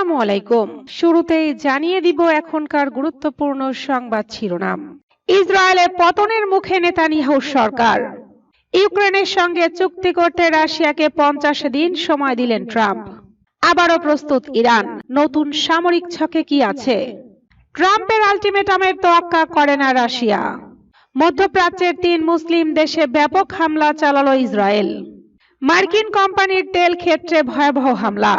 আসসালামু আলাইকুম। শুরুতেই জানিয়ে দিব এখনকার গুরুত্বপূর্ণ সংবাদ শিরোনাম। ইসরায়েলে পতনের মুখে নেতানিয়াহুর সরকার। ইউক্রেনের সঙ্গে চুক্তি করতে রাশিয়াকে পঞ্চাশ দিন সময় দিলেন ট্রাম্প। আবারও প্রস্তুত ইরান। নতুন সামরিক ছকে কি আছে? ট্রাম্পের আলটিমেটামের তোয়াক্কা করে না রাশিয়া। মধ্যপ্রাচ্যের তিন মুসলিম দেশে ব্যাপক হামলা চালালো ইসরায়েল। মার্কিন কোম্পানির তেল ক্ষেত্রে ভয়াবহ হামলা।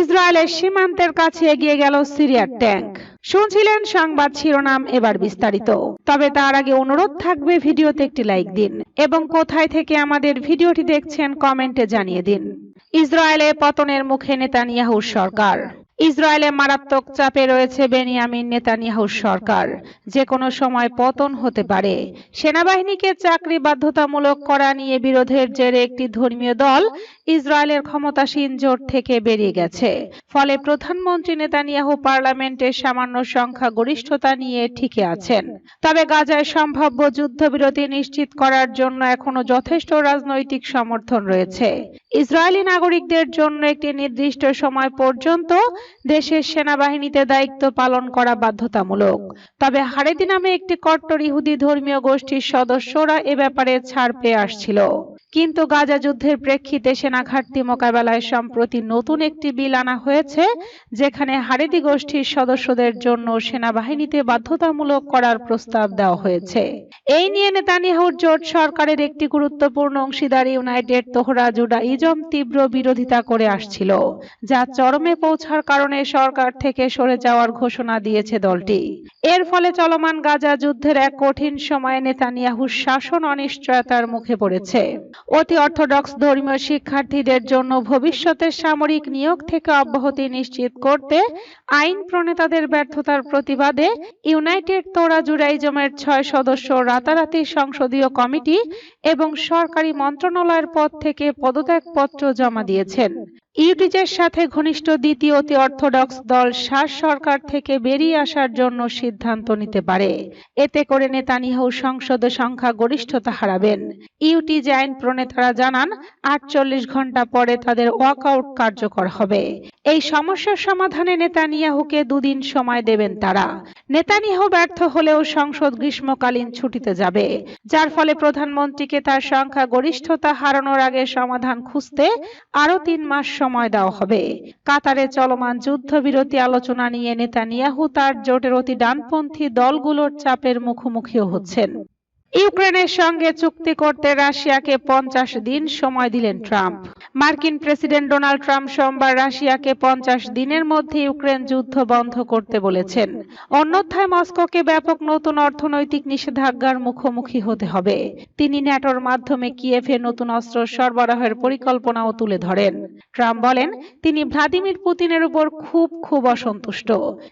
ইসরায়েলের সীমান্তের কাছে এগিয়ে গেল সিরিয়ার ট্যাঙ্ক। শুনছিলেন সংবাদ শিরোনাম এবার বিস্তারিত। তবে তার আগে অনুরোধ থাকবে ভিডিওতে একটি লাইক দিন এবং কোথায় থেকে আমাদের ভিডিওটি দেখছেন কমেন্টে জানিয়ে দিন। ইসরায়েলে পতনের মুখে নেতানিয়াহুর সরকার। ইসরায়েলে মারাত্মক চাপে রয়েছে বেনিয়ামিন নেতানিয়াহুর সরকার। যে কোনো সময় পতন হতে পারে। সেনাবাহিনীকে চাকরি বাধ্যতামূলক করা নিয়ে বিরোধের জেরে একটি ধর্মীয় দল ইসরায়েলের ক্ষমতাসীন জোট থেকে বেরিয়ে গেছে। ফলে প্রধানমন্ত্রী নেতানিয়াহু পার্লামেন্টের সামান্য সংখ্যা গরিষ্ঠতা নিয়ে ঠিকই আছেন। তবে গাজায় সম্ভাব্য যুদ্ধবিরতি নিশ্চিত করার জন্য এখনও যথেষ্ট রাজনৈতিক সমর্থন রয়েছে। ইসরায়েলি নাগরিকদের জন্য একটি নির্দিষ্ট সময় পর্যন্ত দেশের সেনাবাহিনীতে দায়িত্ব পালন করা বাধ্যতামূলক। তবে হারেদি নামে একটি কট্টর ইহুদি ধর্মীয় গোষ্ঠীর সদস্যরা এ ব্যাপারে ছাড় পেয়ে আসছিল। কিন্তু গাজা যুদ্ধের প্রেক্ষিতে সেনা ঘাটতি মোকাবেলায় সম্প্রতি নতুন একটি বিল আনা হয়েছে, যেখানে হারেদি গোষ্ঠীর সদস্যদের জন্য সেনাবাহিনীতে বাধ্যতামূলক করার প্রস্তাব দেওয়া হয়েছে। এই নিয়ে নেতানিয়াহুর জোট সরকারের একটি গুরুত্বপূর্ণ অংশীদার ইউনাইটেড তোহরা জুডাইজম তীব্র বিরোধিতা করে আসছিল, যা চরমে পৌঁছার কারণে সরকার থেকে সরে যাওয়ার ঘোষণা দিয়েছে দলটি। এর ফলে চলমান গাজা যুদ্ধের এক কঠিন সময়ে নেতানিয়াহুর শাসন অনিশ্চয়তার মুখে পড়েছে। অতি অর্থোডক্স ধর্মীয় শিক্ষার্থীদের জন্য ভবিষ্যতে সামরিক নিয়োগ থেকে অব্যাহতি নিশ্চিত করতে আইন প্রণেতাদের ব্যর্থতার প্রতিবাদে ইউনাইটেড তোরা জুরাইজমের ছয় সদস্য রাতারাতি সংসদীয় কমিটি এবং সরকারি মন্ত্রণালয়ের পদ থেকে পদত্যাগপত্র জমা দিয়েছেন। ইউটিজের সাথে ঘনিষ্ঠ দ্বিতীয় অতি অর্থোডক্স দল শাস সরকার থেকে বেরিয়ে আসার জন্য সিদ্ধান্ত নিতে পারে। এতে করে নেতানিয়াহু সংসদে সংখ্যা গরিষ্ঠতা হারাবেন। ইউটিজ আইন প্রণেতারা জানান, আটচল্লিশ ঘণ্টা পরে তাদের ওয়াকআউট কার্যকর হবে। এই সমস্যার সমাধানে নেতানিয়াহুকে দুদিন সময় দেবেন তারা। নেতানিয়াহু ব্যর্থ হলেও সংসদ গ্রীষ্মকালীন ছুটিতে যাবে, যার ফলে প্রধানমন্ত্রীকে তার সংখ্যা গরিষ্ঠতা হারানোর আগে সমাধান খুঁজতে আরও তিন মাস সময় দেওয়া হবে। কাতারে চলমান যুদ্ধবিরতি আলোচনা নিয়ে নেতানিয়াহু তার জোটের অতি ডানপন্থী দলগুলোর চাপের মুখোমুখিও হচ্ছেন। ইউক্রেনের সঙ্গে চুক্তি করতে রাশিয়াকে পঞ্চাশ দিন সময় দিলেন ট্রাম্প। মার্কিন প্রেসিডেন্ট ডোনাল্ড ট্রাম্প সোমবার রাশিয়াকে পঞ্চাশ দিনের মধ্যে ইউক্রেন যুদ্ধ বন্ধ করতে বলেছেন। অন্যথায় মস্কোকে ব্যাপক নতুন অর্থনৈতিক নিষেধাজ্ঞার মুখোমুখি হতে হবে। তিনি ন্যাটোর মাধ্যমে কিয়েভে নতুন অস্ত্র সরবরাহের পরিকল্পনাও তুলে ধরেন। ট্রাম্প বলেন, তিনি ভ্লাদিমির পুতিনের উপর খুব খুব অসন্তুষ্ট।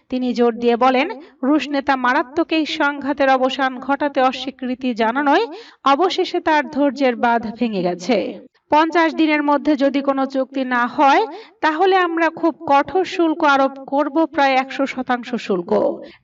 তিনি জোর দিয়ে বলেন, রুশ নেতা মারাত্মক এই সংঘাতের অবসান ঘটাতে অস্বীকৃতি জানানোয় অবশেষে তার ধৈর্যের বাঁধ ভেঙে গেছে। পঞ্চাশ দিনের মধ্যে যদি কোনো চুক্তি না হয়, তাহলে আমরা খুব কঠোর শুল্ক আরোপ করব, প্রায় একশো শতাংশ শুল্ক।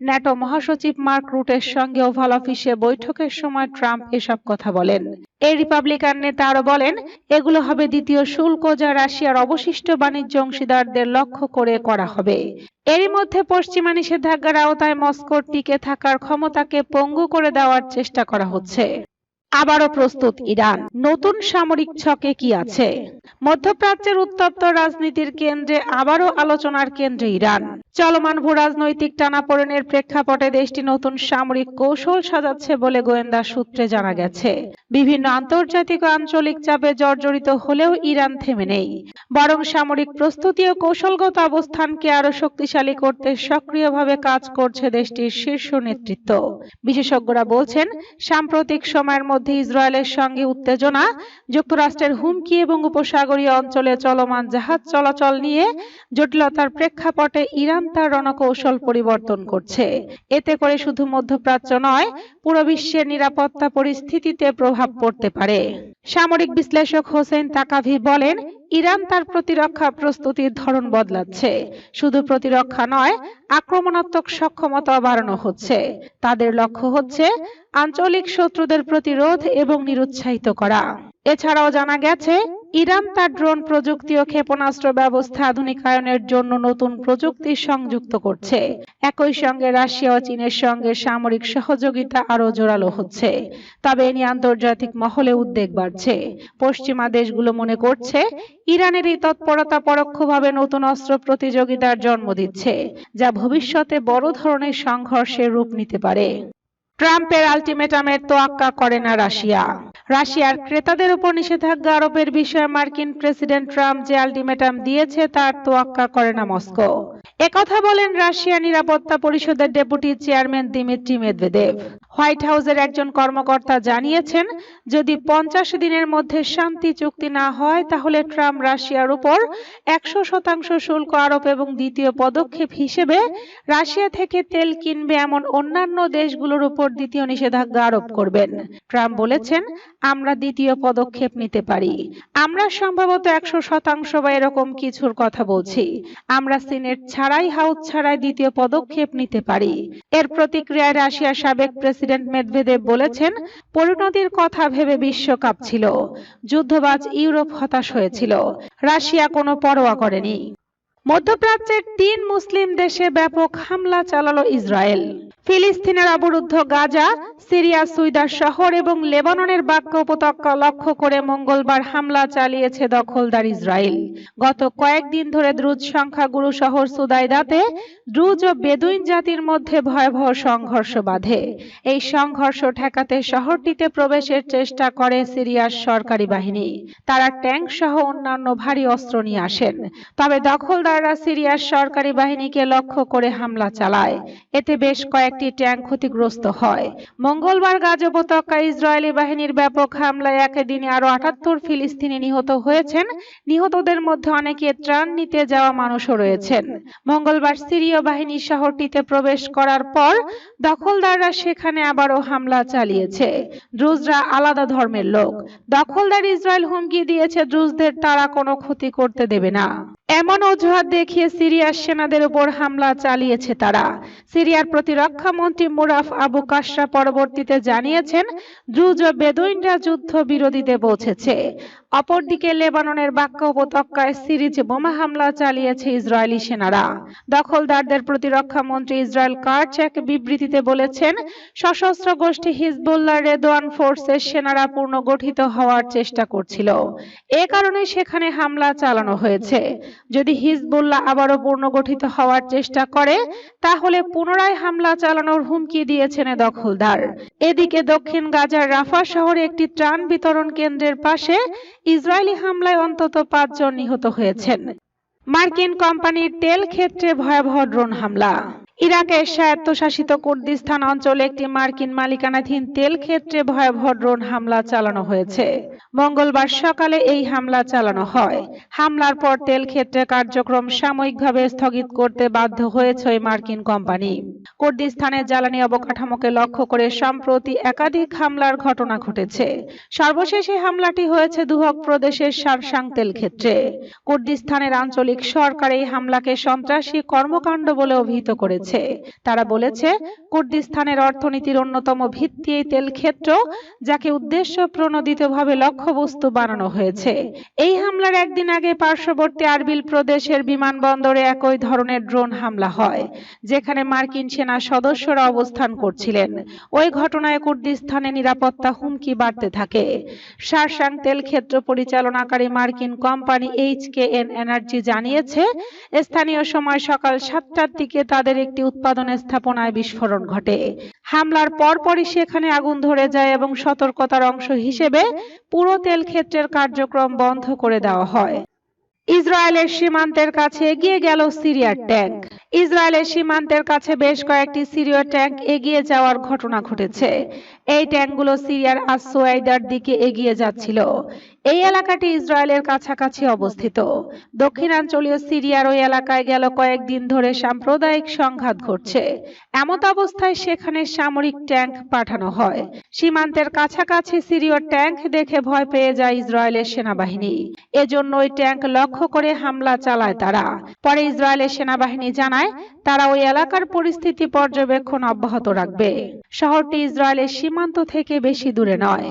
ন্যাটো মহাসচিব মার্ক রুটের সঙ্গে ওভাল অফিসে বৈঠকের সময় ট্রাম্প এসব কথা বলেন। এই রিপাবলিকান নেতা আরও বলেন, এগুলো হবে দ্বিতীয় শুল্ক যা রাশিয়ার অবশিষ্ট বাণিজ্য অংশীদারদের লক্ষ্য করে করা হবে। এরই মধ্যে পশ্চিমা নিষেধাজ্ঞার আওতায় মস্কোর টিকে থাকার ক্ষমতাকে পঙ্গু করে দেওয়ার চেষ্টা করা হচ্ছে। আবারও প্রস্তুত ইরান। নতুন সামরিক ছকে কি আছে? মধ্যপ্রাচ্যের উত্তপ্ত রাজনীতির কেন্দ্রে আবারও আলোচনার কেন্দ্রে ইরান। চলমান ভূ রাজনৈতিক টানাপোড়েনের প্রেক্ষাপটে দেশটি নতুন সামরিক কৌশল সাজাচ্ছে বলে গোয়েন্দা সূত্রে জানা গেছে। বিভিন্ন আন্তর্জাতিক আঞ্চলিক চাপে জর্জরিত হলেও ইরান থেমে নেই। বরং সামরিক প্রস্তুতি ও কৌশলগত অবস্থানকে আরও শক্তিশালী করতে সক্রিয়ভাবে কাজ করছে দেশটির শীর্ষ নেতৃত্ব। বিশেষজ্ঞরা বলছেন, সাম্প্রতিক সময়ের ইসরায়েলের সঙ্গে উত্তেজনা, যুক্তরাষ্ট্রের হুমকি এবং উপসাগরীয় অঞ্চলে চলমান জাহাজ চলাচল নিয়ে জটিলতার প্রেক্ষাপটে ইরান তার রণকৌশল পরিবর্তন করছে। এতে করে শুধু মধ্যপ্রাচ্য নয়, পুরো বিশ্বের নিরাপত্তা পরিস্থিতিতে প্রভাব পড়তে পারে। সামরিক বিশ্লেষক হোসেন তাকাভি বলেন ইরান তার প্রতিরক্ষা প্রস্তুতির ধরন বদলাচ্ছে। শুধু প্রতিরক্ষা নয়, আক্রমণাত্মক সক্ষমতা বাড়ানো হচ্ছে। তাদের লক্ষ্য হচ্ছে আঞ্চলিক শত্রুদের প্রতিরোধ এবং নিরুৎসাহিত করা। এছাড়াও জানা গেছে ইরান তার ড্রোন প্রযুক্তি ও ক্ষেপণাস্ত্র ব্যবস্থা আধুনিকায়নের জন্য নতুন প্রযুক্তি সংযুক্ত করছে। একই সঙ্গে রাশিয়া ও চীনের সঙ্গে সামরিক সহযোগিতা আরও জোরালো হচ্ছে। তবে এ নিয়ে আন্তর্জাতিক মহলে উদ্বেগ বাড়ছে। পশ্চিমা দেশগুলো মনে করছে, ইরানের এই তৎপরতা পরোক্ষভাবে নতুন অস্ত্র প্রতিযোগিতার জন্ম দিচ্ছে, যা ভবিষ্যতে বড় ধরনের সংঘর্ষের রূপ নিতে পারে। ট্রাম্পের আলটিমেটামের তোয়াক্কা করে না রাশিয়া। রাশিয়ার ক্রেতাদের উপর নিষেধাজ্ঞা আরোপের বিষয়ে মার্কিন প্রেসিডেন্ট ট্রাম্প যে আলটিমেটাম দিয়েছে, তার তোয়াক্কা করে না মস্কো। একথা বলেন রাশিয়া নিরাপত্তা পরিষদের deputy chairman Dmitry Medvedev. White হাউসের একজন কর্মকর্তা জানিয়েছেন, যদি পঞ্চাশ দিনের মধ্যে শান্তি চুক্তি না হয়, তাহলে ট্রাম্প রাশিয়ার উপর একশো শতাংশ শুল্ক আরোপ এবং দ্বিতীয় পদক্ষেপ হিসেবে রাশিয়া থেকে তেল কিনবে এমন অন্যান্য দেশগুলোর উপর দ্বিতীয় নিষেধাজ্ঞা আরোপ করবেন। ট্রাম্প বলেছেন, আমরা দ্বিতীয় পদক্ষেপ নিতে পারি। আমরা সম্ভবত একশো শতাংশ বা এরকম কিছুর কথা বলছি। আমরা সিনেট ছাড়াই হাউস ছাড়াই দ্বিতীয় পদক্ষেপ নিতে পারি। এর প্রতিক্রিয়ায় রাশিয়ার সাবেক প্রেসিডেন্ট মেদভেদেব বলেছেন, পরিণতির কথা ভেবে বিশ্বকাপ ছিল। যুদ্ধবাজ ইউরোপ হতাশ হয়েছিল। রাশিয়া কোনো পরোয়া করেনি। মধ্যপ্রাচ্যের তিন মুসলিম দেশে ব্যাপক হামলা চালালো ইসরায়েল। ফিলিস্তিনের অবরুদ্ধ গাজা, সিরিয়া, সুইদার শহর এবং লেবাননের বাক্য উপত্যকা লক্ষ্য করে মঙ্গলবার হামলা চালিয়েছে দখলদার ইসরায়েল। গত কয়েকদিন ধরে দ্রুজ সংখ্যাগুরু শহর সুদাইদাতে দ্রুজ ও বেদুইন জাতির মধ্যে ভয়াবহ সংঘর্ষ বাধে। এই সংঘর্ষ ঠেকাতে শহরটিতে প্রবেশের চেষ্টা করে সিরিয়ার সরকারি বাহিনী। তারা ট্যাঙ্ক সহ অন্যান্য ভারী অস্ত্র নিয়ে আসেন। তবে দখলদাররা সিরিয়ার সরকারি বাহিনীকে লক্ষ্য করে হামলা চালায়। এতে বেশ কয়েকটি ট্যাঙ্ক ক্ষতিগ্রস্ত হয়। মঙ্গলবার গাজ উপত্যকা ইসরায়েলি বাহিনীর ব্যাপক হামলায় একই দিনে আরও আটাত্তর ফিলিস্তিনি নিহত হয়েছেন। নিহতদের মধ্যে অনেকে ত্রাণ নিতে যাওয়া মানুষও রয়েছেন। মঙ্গলবার সিরীয় বাহিনী শহরটিতে প্রবেশ করার পর দখলদাররা সেখানে আবারও হামলা চালিয়েছে। দ্রুজরা আলাদা ধর্মের লোক। দখলদার ইসরায়েল হুমকি দিয়েছে দ্রুজদের তারা কোনো ক্ষতি করতে দেবে না। এমন অজুহাত দেখিয়ে সিরিয়ার সেনাদের উপর হামলা চালিয়েছে তারা। সিরিয়ার প্রতিরক্ষা মন্ত্রী মুরাফ আবু কাশরা পরবর্তীতে জানিয়েছেন দ্রুজ বেদুইনরা যুদ্ধ বিরোধীতে পৌঁছেছে অপরদিকে লেবাননের বাক্য উপত্যকায় সিরিজ বোমা হামলা চালিয়েছে ইসরায়েলি সেনারা। দখলদারদের প্রতিরক্ষা মন্ত্রী ইসরায়েল কার্চ এক বিবৃতিতে বলেছেন, সশস্ত্র গোষ্ঠী হিজবুল্লাহ রেদোয়ান ফোর্সের সেনারা পুনর্গঠিত হওয়ার চেষ্টা করছিল। এ কারণে সেখানে হামলা চালানো হয়েছে। যদি হিজবুল্লাহ আবারও পুনর্গঠিত হওয়ার চেষ্টা করে, তাহলে পুনরায় হামলা চালানোর হুমকি দিয়েছেন দখলদার। এদিকে দক্ষিণ গাজার রাফা শহরে একটি ত্রাণ বিতরণ কেন্দ্রের পাশে ইসরায়েলি হামলায় অন্তত পাঁচজন নিহত হয়েছেন। মার্কিন কোম্পানির তেল ক্ষেত্রে ভয়াবহ ড্রোন হামলা। ইরাকের স্বায়ত্তশাসিত কুর্দিস্তান অঞ্চলে একটি মার্কিন মালিকানাধীন তেল ক্ষেত্রে ভয়াবহ ড্রোন হামলা চালানো হয়েছে। মঙ্গলবার সকালে এই হামলা চালানো হয়। হামলার পর তেল ক্ষেত্রে কার্যক্রম সাময়িকভাবে স্থগিত করতে বাধ্য হয়েছে ওই মার্কিন কোম্পানি। কুর্দিস্তানের জ্বালানি অবকাঠামোকে লক্ষ্য করে সম্প্রতি একাধিক হামলার ঘটনা ঘটেছে। সর্বশেষ এই হামলাটি হয়েছে দুহক প্রদেশের সারসাং তেল ক্ষেত্রে। কুর্দিস্তানের আঞ্চলিক সরকার এই হামলাকে সন্ত্রাসী কর্মকাণ্ড বলে অভিহিত করেছে। তারা বলেছে, কুর্দিস্তানের অর্থনীতির অন্যতম ভিত্তি এই তেল ক্ষেত্র যাকে উদ্দেশ্য প্রণোদিতভাবে লক্ষ্যবস্তু বানানো হয়েছে। এই হামলার একদিন আগে পার্শ্ববর্তী আরবিল প্রদেশের বিমানবন্দরে একই ধরনের ড্রোন হামলা হয়, যেখানে মার্কিন সেনা সদস্যরা অবস্থান করছিলেন। ওই ঘটনায় কুর্দিস্তানে নিরাপত্তা হুমকি বাড়তে থাকে। সারসাং তেল ক্ষেত্র পরিচালনাকারী মার্কিন company H K N energy জানিয়েছে, স্থানীয় সময় সকাল সাতটার দিকে তাদের একটি উৎপাদন স্থাপনায় বিস্ফোরণ ঘটে। হামলার পরপরই সেখানে আগুন ধরে যায় এবং সতর্কতার অংশ হিসেবে পুরো তেল ক্ষেত্রের কার্যক্রম বন্ধ করে দেওয়া হয়। ইসরায়েলের সীমান্তের কাছে এগিয়ে গেল সিরিয়ার ট্যাঙ্ক ইসরায়েলের সীমান্তের কাছে বেশ কয়েকটি সিরীয় ট্যাঙ্ক এগিয়ে যাওয়ার ঘটনা ঘটেছে। এই ট্যাঙ্কগুলো সিরিয়ার আসোয়াইদার দিকে এগিয়ে যাচ্ছিল। এই এলাকাটি ইসরায়েলের কাছাকাছি অবস্থিত। দক্ষিণাঞ্চলীয় সিরিয়ার ওই এলাকায় গেল কয়েকদিন ধরে সাম্প্রদায়িক সংঘাত ঘটছে। এমত অবস্থায় সেখানে সামরিক ট্যাঙ্ক পাঠানো হয়। সীমান্তের কাছাকাছি সিরীয় ট্যাঙ্ক দেখে ভয় পেয়ে যায় ইসরায়েলের সেনাবাহিনী। এজন্য ওই ট্যাঙ্ক লক্ষ্য করে হামলা চালায় তারা। পরে ইসরায়েলের সেনাবাহিনী জানায়, তারা ওই এলাকার পরিস্থিতি পর্যবেক্ষণ অব্যাহত রাখবে। শহরটি ইসরায়েলের সীমান্ত থেকে বেশি দূরে নয়।